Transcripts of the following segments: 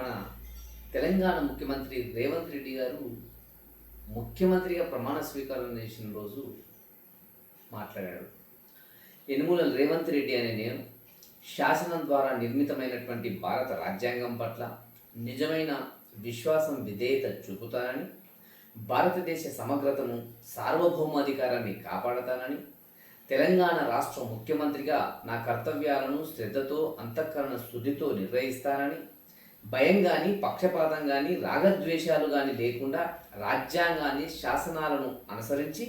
మన తెలంగాణ ముఖ్యమంత్రి రేవంత్ రెడ్డి గారు ముఖ్యమంత్రిగా ప్రమాణ స్వీకారం చేసిన రోజు మాట్లాడాడు. యనుమూల రేవంత్ రెడ్డి అనే నేను శాసనం ద్వారా నిర్మితమైనటువంటి భారత రాజ్యాంగం పట్ల నిజమైన విశ్వాసం విధేయత చూపుతానని భారతదేశ సమగ్రతను సార్వభౌమాధికారాన్ని కాపాడతానని తెలంగాణ రాష్ట్ర ముఖ్యమంత్రిగా నా కర్తవ్యాలను శ్రద్ధతో అంతఃకరణ శుద్ధితో నిర్వహిస్తానని భయం కానీ పక్షపాతం కానీ రాగద్వేషాలు కానీ లేకుండా రాజ్యాంగాన్ని శాసనాలను అనుసరించి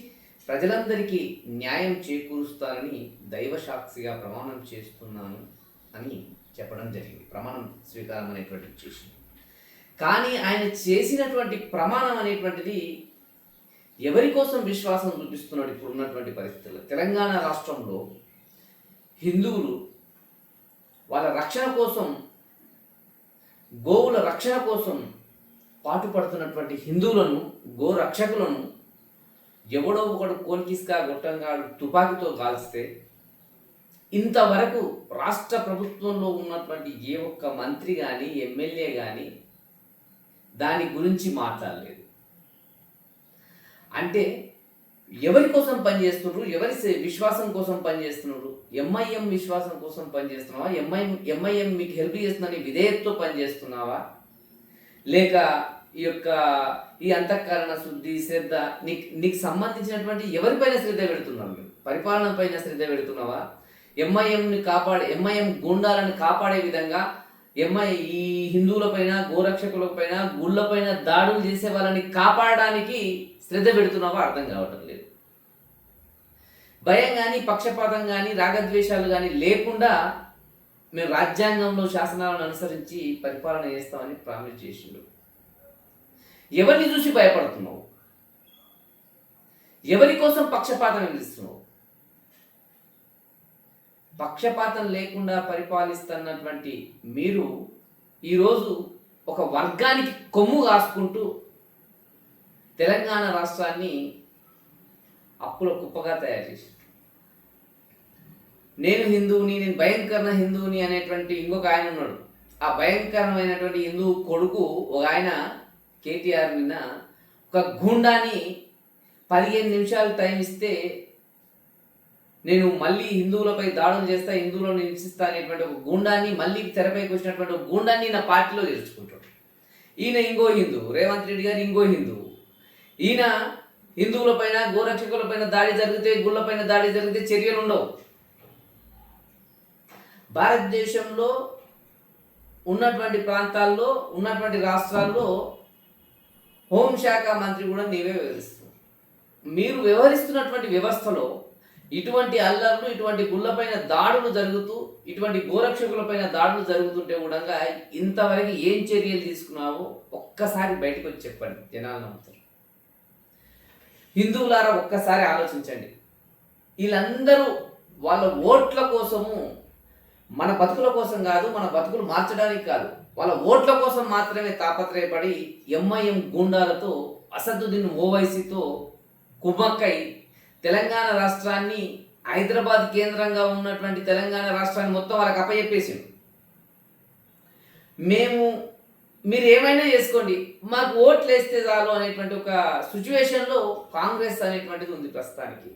ప్రజలందరికీ న్యాయం చేకూరుస్తారని దైవసాక్షిగా ప్రమాణం చేస్తున్నాను అని చెప్పడం జరిగింది. ప్రమాణం స్వీకారం అనేటువంటిది చేసింది కానీ ఆయన చేసినటువంటి ప్రమాణం అనేటువంటిది ఎవరి కోసం విశ్వాసం చూపిస్తున్నాడు ఇప్పుడు ఉన్నటువంటి పరిస్థితుల్లో? తెలంగాణ రాష్ట్రంలో హిందువులు వాళ్ళ రక్షణ కోసం గోవుల రక్షణ కోసం పాటుపడుతున్నటువంటి హిందువులను గో రక్షకులను ఎవడో ఒకడు కోల్కిస్కా గొట్టంగాడు తుపాకీతో కాల్స్తే ఇంతవరకు రాష్ట్ర ప్రభుత్వంలో ఉన్నటువంటి ఏ ఒక్క మంత్రి కానీ ఎమ్మెల్యే కానీ దాని గురించి మాట్లాడలేదు. అంటే ఎవరి కోసం పనిచేస్తున్నారు ఎవరి విశ్వాసం కోసం పనిచేస్తున్నారు ఎంఐఎం విశ్వాసం కోసం పనిచేస్తున్నావా ఎంఐఎం ఎంఐఎం మీకు హెల్ప్ చేస్తుందని విధేయతతో పనిచేస్తున్నావా లేక ఈ యొక్క ఈ అంతఃకరణ శుద్ధి శ్రద్ధ నీకు నీకు సంబంధించినటువంటి ఎవరిపైన శ్రద్ధ పెడుతున్నావు మీరు? పరిపాలన పైన శ్రద్ధ పెడుతున్నావా? ఎంఐఎంని కాపాడే ఎంఐఎం గుండాలను కాపాడే విధంగా ఎంఐ ఈ హిందువులపైన గోరక్షకులపైన గుళ్ళపైన దాడులు చేసే వాళ్ళని కాపాడడానికి శ్రద్ధ పెడుతున్నావా అర్థం కావటం లేదు. భయం కానీ పక్షపాతం కానీ రాగద్వేషాలు కానీ లేకుండా మేము రాజ్యాంగంలో శాసనాలను అనుసరించి పరిపాలన చేస్తామని ప్రామిస్ చేసిండు. ఎవరిని చూసి భయపడుతున్నావు? ఎవరి కోసం పక్షపాతం అందిస్తున్నావు పక్షపాతం లేకుండా పరిపాలిస్తున్నటువంటి మీరు ఈరోజు ఒక వర్గానికి కొమ్ము కాసుకుంటూ తెలంగాణ రాష్ట్రాన్ని అప్పుల కుప్పగా తయారు చేశారు నేను హిందువుని నేను భయంకరణ హిందువుని అనేటువంటి ఇంకొక ఆయన ఉన్నాడు. ఆ భయంకరమైనటువంటి హిందూ కొడుకు ఒక ఆయన కేటీఆర్ నిన్న ఒక గుండాని పదిహేను నిమిషాలు టైం ఇస్తే నేను మళ్ళీ హిందువులపై దాడులు చేస్తా హిందువులను హింసిస్తా అనేటువంటి ఒక గుండాన్ని మళ్ళీ తెరపైకి వచ్చినటువంటి ఒక గుండాన్ని నా పార్టీలో చేర్చుకుంటాడు. ఈయన ఇంకో హిందువు రేవంత్ రెడ్డి గారు ఇంకో హిందువు ఈయన హిందువులపైన గోరక్షకులపైన దాడి జరిగితే గుళ్ళపైన దాడి జరిగితే చర్యలు ఉండవు. భారతదేశంలో ఉన్నటువంటి ప్రాంతాల్లో ఉన్నటువంటి రాష్ట్రాల్లో హోంశాఖ మంత్రి కూడా నీవే వివరిస్తుంది మీరు వ్యవహరిస్తున్నటువంటి వ్యవస్థలో ఇటువంటి అల్లర్లు ఇటువంటి గుళ్ళపైన దాడులు జరుగుతూ ఇటువంటి గోరక్షకులపైన దాడులు జరుగుతుంటే కూడా ఇంతవరకు ఏం చర్యలు తీసుకున్నావో ఒక్కసారి బయటకు వచ్చి చెప్పండి జనాలు నమ్ముతారు. హిందువులారా ఒక్కసారి ఆలోచించండి. వీళ్ళందరూ వాళ్ళ ఓట్ల కోసము మన బతుకుల కోసం కాదు మన బతుకులు మార్చడానికి కాదు వాళ్ళ ఓట్ల కోసం మాత్రమే తాపత్రయపడి ఎంఐఎం గూండాలతో అసదుద్దీన్ ఓవైసీతో కుమ్మక్కై తెలంగాణ రాష్ట్రాన్ని హైదరాబాద్ కేంద్రంగా ఉన్నటువంటి తెలంగాణ రాష్ట్రాన్ని మొత్తం వాళ్ళకి అప్పచెప్పేసిండు మేము మీరు ఏమైనా చేసుకోండి. మాకు ఓట్లు వేస్తే చాలు అనేటువంటి ఒక సిచ్యువేషన్లో కాంగ్రెస్ అనేటువంటిది ఉంది ప్రస్తుతానికి.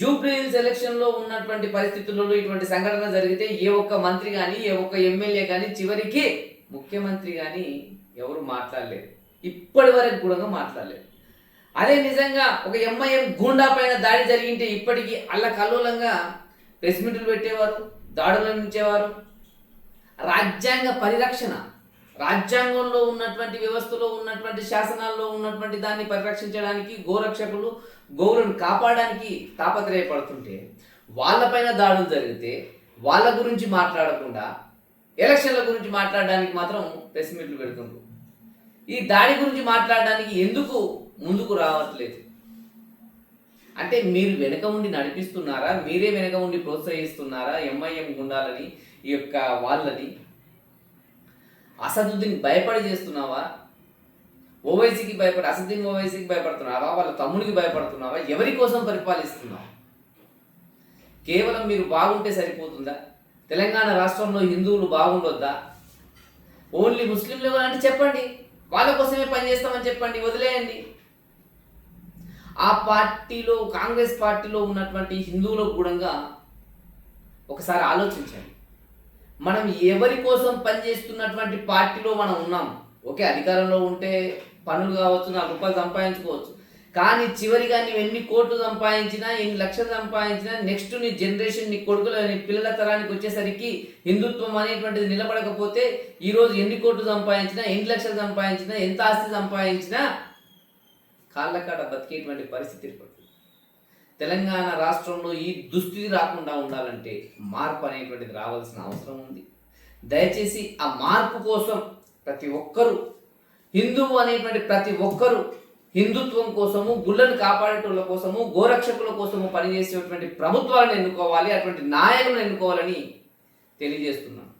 జూబ్లీ హిల్స్ ఎలక్షన్లో ఉన్నటువంటి పరిస్థితులలో ఇటువంటి సంఘటన జరిగితే ఏ ఒక్క మంత్రి కానీ ఏ ఒక్క ఎమ్మెల్యే కానీ చివరికి ముఖ్యమంత్రి కానీ ఎవరు మాట్లాడలేదు. ఇప్పటి వరకు కూడా మాట్లాడలేదు. అదే నిజంగా ఒక ఎంఐఎం గూండా పైన దాడి జరిగింటే ఇప్పటికీ అల్ల కల్లోలంగా ప్రెస్ మీట్లు పెట్టేవారు దాడులు అందించేవారు. రాజ్యాంగ పరిరక్షణ రాజ్యాంగంలో ఉన్నటువంటి వ్యవస్థలో ఉన్నటువంటి శాసనాల్లో ఉన్నటువంటి దాన్ని పరిరక్షించడానికి గోరక్షకులు గోవులను కాపాడడానికి తాపత్రయపడుతుంటే వాళ్ళపైన దాడులు జరిగితే వాళ్ళ గురించి మాట్లాడకుండా ఎలక్షన్ల గురించి మాట్లాడడానికి మాత్రం ప్రెస్ మీట్లు పెడుతుండ్రు. ఈ దాడి గురించి మాట్లాడడానికి ఎందుకు ముందుకు రావట్లేదు? అంటే మీరు వెనక ఉండి నడిపిస్తున్నారా? మీరే వెనక ఉండి ప్రోత్సహిస్తున్నారా? ఎంఐఎం గుండాలని ఈ యొక్క వాళ్ళని అసదుద్దీన్ భయపడి చేస్తున్నావా? ఓవైసీకి భయపడి అసదుద్దీన్ ఓవైసీకి భయపడుతున్నావా? వాళ్ళ తమ్ముడికి భయపడుతున్నావా? ఎవరి కోసం పరిపాలిస్తున్నావు? కేవలం మీరు బాగుంటే సరిపోతుందా? తెలంగాణ రాష్ట్రంలో హిందువులు బాగుండొద్దా? ఓన్లీ ముస్లింలు అంటే చెప్పండి. వాళ్ళ కోసమే పనిచేస్తామని చెప్పండి వదిలేయండి. ఆ పార్టీలో కాంగ్రెస్ పార్టీలో ఉన్నటువంటి హిందువులకు కూడా ఒకసారి ఆలోచించండి. మనం ఎవరి కోసం పనిచేస్తున్నటువంటి పార్టీలో మనం ఉన్నాం. ఓకే అధికారంలో ఉంటే పనులు కావచ్చు నాలుగు రూపాయలు సంపాదించుకోవచ్చు. కానీ చివరిగా నీవు ఎన్ని కోట్లు సంపాదించినా ఎన్ని లక్షలు సంపాదించినా నెక్స్ట్ నీ జనరేషన్ నీ కొడుకుల నీ పిల్లల తరానికి వచ్చేసరికి హిందుత్వం అనేటువంటిది నిలబడకపోతే ఈరోజు ఎన్ని కోట్లు సంపాదించినా ఎన్ని లక్షలు సంపాదించినా ఎంత ఆస్తి సంపాదించినా కాళ్ళకాడ బతికేటువంటి పరిస్థితి ఏర్పడుతుంది. తెలంగాణ రాష్ట్రంలో ఈ దుస్థితి రాకుండా ఉండాలంటే మార్పు అనేటువంటిది రావాల్సిన అవసరం ఉంది. దయచేసి ఆ మార్పు కోసం ప్రతి ఒక్కరూ హిందువు అనేటువంటి ప్రతి ఒక్కరూ హిందుత్వం కోసము గుళ్ళను కాపాడేటోళ్ళ కోసము గోరక్షకుల కోసము పనిచేసేటువంటి ప్రభుత్వాలను ఎన్నుకోవాలి అటువంటి నాయకులను ఎన్నుకోవాలని తెలియజేస్తున్నాను.